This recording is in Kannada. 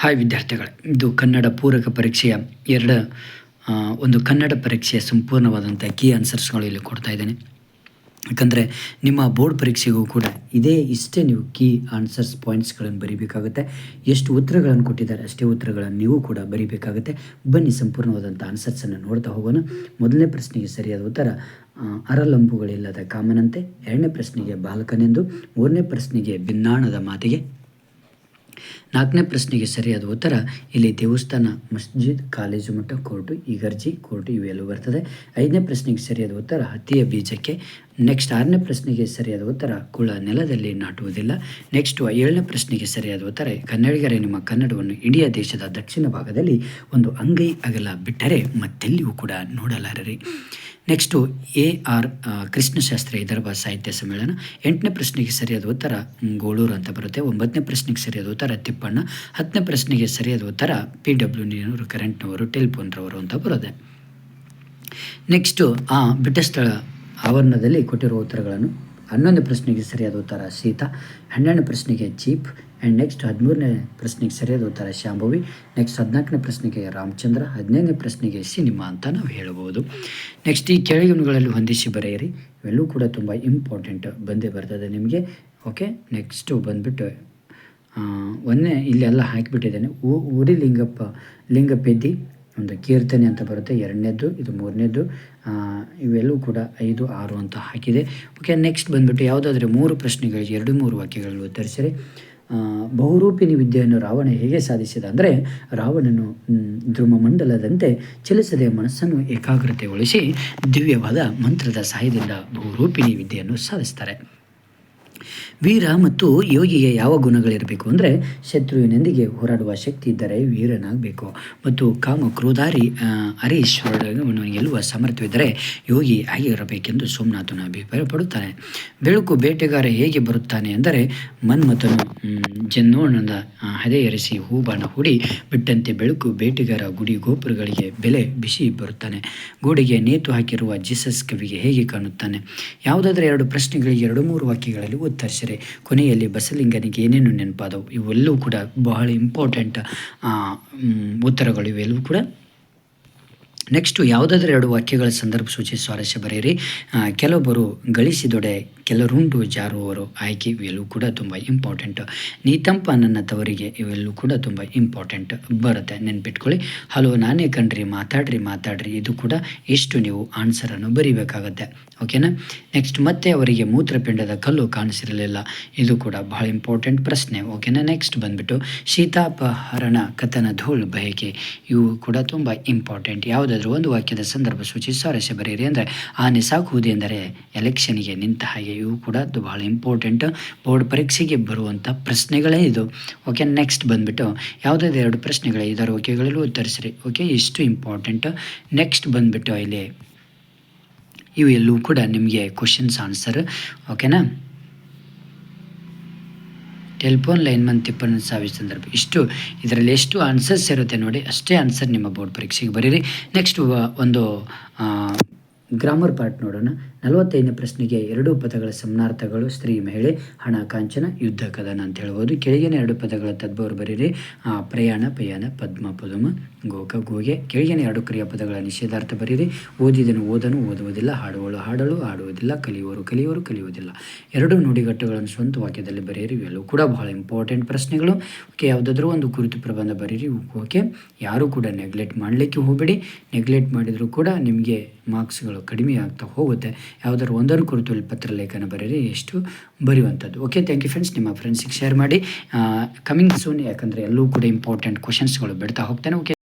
ಹಾಯ್ ವಿದ್ಯಾರ್ಥಿಗಳೇ, ಇದು ಕನ್ನಡ ಪೂರಕ ಪರೀಕ್ಷೆಯ ಎರಡು ಒಂದು ಕನ್ನಡ ಪರೀಕ್ಷೆಯ ಸಂಪೂರ್ಣವಾದಂಥ ಕೀ ಆನ್ಸರ್ಸ್ಗಳು ಇಲ್ಲಿ ಕೊಡ್ತಾ ಇದ್ದೇನೆ. ಯಾಕಂದರೆ ನಿಮ್ಮ ಬೋರ್ಡ್ ಪರೀಕ್ಷೆಗೂ ಕೂಡ ಇದೇ ಇಷ್ಟೇ ನೀವು ಕೀ ಆನ್ಸರ್ಸ್ ಪಾಯಿಂಟ್ಸ್ಗಳನ್ನು ಬರೀಬೇಕಾಗುತ್ತೆ. ಎಷ್ಟು ಉತ್ತರಗಳನ್ನು ಕೊಟ್ಟಿದ್ದಾರೆ ಅಷ್ಟೇ ಉತ್ತರಗಳನ್ನು ನೀವು ಕೂಡ ಬರೀಬೇಕಾಗುತ್ತೆ. ಬನ್ನಿ ಸಂಪೂರ್ಣವಾದಂಥ ಆನ್ಸರ್ಸನ್ನು ನೋಡ್ತಾ ಹೋಗೋಣ. ಮೊದಲನೇ ಪ್ರಶ್ನೆಗೆ ಸರಿಯಾದ ಉತ್ತರ ಅರಲಂಬುಗಳಿಲ್ಲದ ಕಾಮನಂತೆ. ಎರಡನೇ ಪ್ರಶ್ನೆಗೆ ಬಾಲಕನೆಂದು. ಮೂರನೇ ಪ್ರಶ್ನೆಗೆ ಭಿನ್ನಾಣದ ಮಾತಿಗೆ. ನಾಲ್ಕನೇ ಪ್ರಶ್ನೆಗೆ ಸರಿಯಾದ ಉತ್ತರ, ಇಲ್ಲಿ ದೇವಸ್ಥಾನ, ಮಸ್ಜಿದ್, ಕಾಲೇಜು ಮಠ, ಕೋರ್ಟು, ಈಗರ್ಜಿ, ಕೋರ್ಟು ಇವೆಲ್ಲೂ ಬರ್ತದೆ. ಐದನೇ ಪ್ರಶ್ನೆಗೆ ಸರಿಯಾದ ಉತ್ತರ, ಹತ್ತಿಯ ಬೀಜಕ್ಕೆ. ನೆಕ್ಸ್ಟ್ ಆರನೇ ಪ್ರಶ್ನೆಗೆ ಸರಿಯಾದ ಉತ್ತರ, ಕುಳ ನೆಲದಲ್ಲಿ ನಾಟುವುದಿಲ್ಲ. ನೆಕ್ಸ್ಟ್ ಏಳನೇ ಪ್ರಶ್ನೆಗೆ ಸರಿಯಾದ ಉತ್ತರ, ಕನ್ನಡಿಗರೇ ನಿಮ್ಮ ಕನ್ನಡವನ್ನು ಇಂಡಿಯಾ ದೇಶದ ದಕ್ಷಿಣ ಭಾಗದಲ್ಲಿ ಒಂದು ಅಂಗೈ ಅಗಲ ಬಿಟ್ಟರೆ ಮತ್ತೆಲ್ಲಿಯೂ ಕೂಡ ನೋಡಲಾರರಿ. Next A R Krishnashastri Hyderabad ಸಾಹಿತ್ಯ ಸಮ್ಮೇಳನ, ಎಂಟನೇ ಪ್ರಶ್ನೆಗೆ ಸರಿಯಾದ ಉತ್ತರ ಗೋಳೂರು ಅಂತ ಬರುತ್ತೆ. ಒಂಬತ್ತನೇ ಪ್ರಶ್ನೆಗೆ ಸರಿಯಾದ ಉತ್ತರ ತಿಪ್ಪಣ್ಣ, ಹತ್ತನೇ ಪ್ರಶ್ನೆಗೆ ಸರಿಯಾದ ಉತ್ತರ ಪಿ ಡಬ್ಲ್ಯೂ ನೀನವರು ಕರೆಂಟ್ನವರು, ಟೆಲಿಫೋನ್ರವರು ಅಂತ ಬರುತ್ತೆ. ನೆಕ್ಸ್ಟು ಆ ಬಿಟ್ಟಸ್ಥಳ ಆವರಣದಲ್ಲಿ ಕೊಟ್ಟಿರುವ ಉತ್ತರಗಳನ್ನು ಹನ್ನೊಂದು ಪ್ರಶ್ನೆಗೆ ಸರಿಯಾದ ಉತ್ತರ ಸೀತಾ ಹನ್ನೆರಡು ಪ್ರಶ್ನೆಗೆ ಚೀಪ್ ಆ್ಯಂಡ್ ನೆಕ್ಸ್ಟ್ ಹದಿಮೂರನೇ ಪ್ರಶ್ನೆಗೆ ಸರಿಯಾದ ಉತ್ತರ ಶಾಂಭವಿ. ನೆಕ್ಸ್ಟ್ ಹದಿನಾಲ್ಕನೇ ಪ್ರಶ್ನೆಗೆ ರಾಮಚಂದ್ರ. ಹದಿನೈದನೇ ಪ್ರಶ್ನೆಗೆ ಸಿನಿಮಾ ಅಂತ ನಾವು ಹೇಳಬಹುದು ನೆಕ್ಸ್ಟ್ ಈ ಕೆಳಗಿನಗಳಲ್ಲಿ ಹೊಂದಿಸಿ ಬರೆಯಿರಿ. ಇವೆಲ್ಲವೂ ಕೂಡ ತುಂಬ ಇಂಪಾರ್ಟೆಂಟ್ ಬಂದೇ ಬರ್ತದೆ ನಿಮಗೆ. ಓಕೆ ನೆಕ್ಸ್ಟು ಬಂದುಬಿಟ್ಟು ಒಂದನೇ ಇಲ್ಲೆಲ್ಲ ಹಾಕಿಬಿಟ್ಟಿದ್ದೇನೆ. ಊ ಊರಿ ಲಿಂಗಪ್ಪ ಲಿಂಗಪೆದ್ದಿ, ಒಂದು ಕೀರ್ತನೆ ಅಂತ ಬರುತ್ತೆ. ಎರಡನೇದ್ದು, ಇದು ಮೂರನೇದ್ದು ಇವೆಲ್ಲೂ ಇವೆಲ್ಲವೂ ಕೂಡ ಐದು, ಆರು ಅಂತ ಹಾಕಿದೆ. ಓಕೆ ನೆಕ್ಸ್ಟ್ ಬಂದುಬಿಟ್ಟು ಯಾವುದಾದ್ರೂ ಮೂರು ಪ್ರಶ್ನೆಗಳಿಗೆ ಎರಡು, ಮೂರು ವಾಕ್ಯಗಳಲ್ಲಿ ಉತ್ತರಿಸಿರಿ. ಬಹುರೂಪಿಣಿ ವಿದ್ಯೆಯನ್ನು ರಾವಣ ಹೇಗೆ ಸಾಧಿಸಿದ ಅಂದರೆ, ರಾವಣನು ಧ್ರುಮಮಂಡಲದಂತೆ ಚಲಿಸದೆ ಮನಸ್ಸನ್ನು ಏಕಾಗ್ರತೆಗೊಳಿಸಿ ದಿವ್ಯವಾದ ಮಂತ್ರದ ಸಹಾಯದಿಂದ ಬಹುರೂಪಿಣಿ ವಿದ್ಯೆಯನ್ನು ಸಾಧಿಸ್ತಾರೆ. ವೀರ ಮತ್ತು ಯೋಗಿಗೆ ಯಾವ ಗುಣಗಳಿರಬೇಕು ಅಂದರೆ ಶತ್ರುವಿನೊಂದಿಗೆ ಹೋರಾಡುವ ಶಕ್ತಿ ಇದ್ದರೆ ವೀರನಾಗಬೇಕು. ಮತ್ತು ಕಾಮ ಕ್ರೋಧಾರಿ ಹರೀಶ್ವರನ್ನು ಗೆಲ್ಲುವ ಸಾಮರ್ಥ್ಯವಿದ್ದರೆ ಯೋಗಿ ಆಗಿರಬೇಕೆಂದು ಅಭಿಪ್ರಾಯ ಪಡುತ್ತಾನೆ ಬೆಳಕು ಬೇಟೆಗಾರ ಹೇಗೆ ಬರುತ್ತಾನೆ ಅಂದರೆ ಮನ್ಮಥನು ಜನ್ನೋಣದ ಹದೆಯರಿಸಿ ಹೂಬಾಣ ಹೂಡಿ ಬಿಟ್ಟಂತೆ ಬೆಳಕು ಬೇಟೆಗಾರ ಗುಡಿ ಗೋಪುರಗಳಿಗೆ ಬೆಲೆ ಬಿಸಿ ಬರುತ್ತಾನೆ. ಗೋಡೆಗೆ ನೇತು ಹಾಕಿರುವ ಜೀಸಸ್ ಕವಿಗೆ ಹೇಗೆ ಕಾಣುತ್ತಾನೆ? ಯಾವುದಾದ್ರೂ ಎರಡು ಪ್ರಶ್ನೆಗಳಿಗೆ ಎರಡು ಮೂರು ವಾಕ್ಯಗಳಲ್ಲಿ ಉತ್ತರಿಸಿರಿ ಕೊನೆಯಲ್ಲಿ ಬಸಲಿಂಗನಿಗೆ ಏನೇನು ನೆನಪಾದವು? ಇವೆಲ್ಲವೂ ಕೂಡ ಬಹಳ ಇಂಪಾರ್ಟೆಂಟ್ ಉತ್ತರಗಳು ಇವೆಲ್ಲವೂ ಕೂಡ. ನೆಕ್ಸ್ಟು ಯಾವುದಾದ್ರೂ ಎರಡು ವಾಕ್ಯಗಳ ಸಂದರ್ಭ ಸೂಚಿ ಸ್ವಾರಸ್ಯ ಬರೆಯಿರಿ. ಕೆಲವೊಬ್ಬರು ಗಳಿಸಿದೊಡೆ ಕೆಲರುಂಟು ಜಾರುವವರು ಆಯ್ಕೆ ಇವೆಲ್ಲೂ ಕೂಡ ತುಂಬ ಇಂಪಾರ್ಟೆಂಟ್ ನೀತಂಪ ನನ್ನ ತವರಿಗೆ ಇವೆಲ್ಲೂ ಕೂಡ ತುಂಬ ಇಂಪಾರ್ಟೆಂಟ್ ಬರುತ್ತೆ. ನೆನ್ಪಿಟ್ಕೊಳ್ಳಿ. ಹಲೋ, ನಾನೇ ಕಣ್ರಿ, ಮಾತಾಡ್ರಿ ಮಾತಾಡ್ರಿ. ಇದು ಕೂಡ ಎಷ್ಟು ನೀವು ಆನ್ಸರನ್ನು ಬರೀಬೇಕಾಗತ್ತೆ. ಓಕೆನಾ ನೆಕ್ಸ್ಟ್ ಮತ್ತೆ ಅವರಿಗೆ ಮೂತ್ರಪಿಂಡದ ಕಲ್ಲು ಕಾಣಿಸಿರಲಿಲ್ಲ. ಇದು ಕೂಡ ಬಹಳ ಇಂಪಾರ್ಟೆಂಟ್ ಪ್ರಶ್ನೆ. ಓಕೆನಾ ನೆಕ್ಸ್ಟ್ ಬಂದ್ಬಿಟ್ಟು ಶೀತಾಪಹರಣ ಕಥನ ಧೂಳ್ ಬಯಕೆ. ಇವು ಕೂಡ ತುಂಬ ಇಂಪಾರ್ಟೆಂಟ್ ಯಾವುದಾದ್ರೂ ಒಂದು ವಾಕ್ಯದ ಸಂದರ್ಭ ಸೂಚಿಸಿ ಸ್ವಾರಸ್ಯ ಬರೆಯಿರಿ ಅಂದರೆ ಆನೆ ಸಾಕುವುದು ಎಂದರೆ ಎಲೆಕ್ಷನ್ಗೆ ನಿಂತ ಹಾಗೆ ಇವು ಕೂಡ ಬಹಳ ಇಂಪಾರ್ಟೆಂಟ್ ಬೋರ್ಡ್ ಪರೀಕ್ಷೆಗೆ ಬರುವಂಥ ಪ್ರಶ್ನೆಗಳೇ ಇದು. ಓಕೆ ನೆಕ್ಸ್ಟ್ ಬಂದ್ಬಿಟ್ಟು ಯಾವುದೇ ಎರಡು ಪ್ರಶ್ನೆಗಳು ಐದಾರು ಓಕೆಗಳಲ್ಲೂ ಉತ್ತರಿಸ್ರಿ. ಓಕೆ ಇಷ್ಟು ಇಂಪಾರ್ಟೆಂಟ್ ನೆಕ್ಸ್ಟ್ ಬಂದ್ಬಿಟ್ಟು ಇಲ್ಲಿ ಇವು ಎಲ್ಲೂ ಕೂಡ ನಿಮಗೆ ಕ್ವಶನ್ಸ್ ಆನ್ಸರ್ ಓಕೆನಾ ಟೆಲಿಫೋನ್ ಲೈನ್ ಮನ್ ತಿಪ್ಪನ ಸಾವಿರ ಸಂದರ್ಭ. ಇಷ್ಟು, ಇದರಲ್ಲಿ ಎಷ್ಟು ಆನ್ಸರ್ಸ್ ಇರುತ್ತೆ ನೋಡಿ, ಅಷ್ಟೇ ಆನ್ಸರ್ ನಿಮ್ಮ ಬೋರ್ಡ್ ಪರೀಕ್ಷೆಗೆ ಬರೀರಿ. ನೆಕ್ಸ್ಟ್ ಒಂದು ಗ್ರಾಮರ್ ಪಾರ್ಟ್ ನೋಡೋಣ. ನಲವತ್ತೈದನೇ ಪ್ರಶ್ನೆಗೆ ಎರಡು ಪದಗಳ ಸಮನಾರ್ಥಗಳು, ಸ್ತ್ರೀ, ಮಹಿಳೆ, ಹಣ, ಕಾಂಚನ, ಯುದ್ಧ, ಕದನ ಅಂತ ಹೇಳ್ಬೋದು. ಕೆಳಗಿನ ಎರಡು ಪದಗಳ ತದ್ಭವರು ಬರೀರಿ. ಪ್ರಯಾಣ, ಪಯಾಣ, ಪದ್ಮ, ಪದುಮ, ಗೋಕ, ಗೋಗೆ. ಕೆಳಗಿನ ಎರಡು ಕ್ರಿಯಾಪದಗಳ ನಿಷೇಧಾರ್ಥ ಬರೀರಿ. ಓದಿದನು ಓದನು, ಓದುವುದಿಲ್ಲ. ಹಾಡುವಳು ಹಾಡಲು, ಹಾಡುವುದಿಲ್ಲ. ಕಲಿಯುವರು ಕಲಿಯುವರು ಕಲಿಯುವುದಿಲ್ಲ. ಎರಡು ನುಡಿಗಟ್ಟುಗಳನ್ನು ಸ್ವಂತ ವಾಕ್ಯದಲ್ಲಿ ಬರೆಯಿರಿ ಇವೆಲ್ಲವೂ ಕೂಡ ಬಹಳ ಇಂಪಾರ್ಟೆಂಟ್ ಪ್ರಶ್ನೆಗಳು. ಓಕೆ, ಯಾವುದಾದ್ರೂ ಒಂದು ಕುರಿತು ಪ್ರಬಂಧ ಬರೀರಿ. ಓಕೆ, ಯಾರೂ ಕೂಡ ನೆಗ್ಲೆಕ್ಟ್ ಮಾಡಲಿಕ್ಕೆ ಹೋಗಬೇಡಿ. ನೆಗ್ಲೆಕ್ಟ್ ಮಾಡಿದರೂ ಕೂಡ ನಿಮಗೆ ಮಾರ್ಕ್ಸ್ಗಳು ಕಡಿಮೆ ಆಗ್ತಾ ಹೋಗುತ್ತೆ. ಯಾವುದಾದ್ರು ಒಂದರ ಕುರಿತು ಪತ್ರಲೇಖನ ಬರೀರಿ ಎಷ್ಟು ಬರೆಯುವಂಥದ್ದು. ಓಕೆ ಥ್ಯಾಂಕ್ ಯು ಫ್ರೆಂಡ್ಸ್ ನಿಮ್ಮ ಫ್ರೆಂಡ್ಸಿಗೆ ಶೇರ್ ಮಾಡಿ. ಕಮಿಂಗ್ ಸೂನ್ ಯಾಕಂದರೆ ಎಲ್ಲೂ ಕೂಡ ಇಂಪಾರ್ಟೆಂಟ್ ಕ್ವಶನ್ಸ್ಗಳು ಬಿಡ್ತಾ ಹೋಗ್ತಾನೆ. ಓಕೆ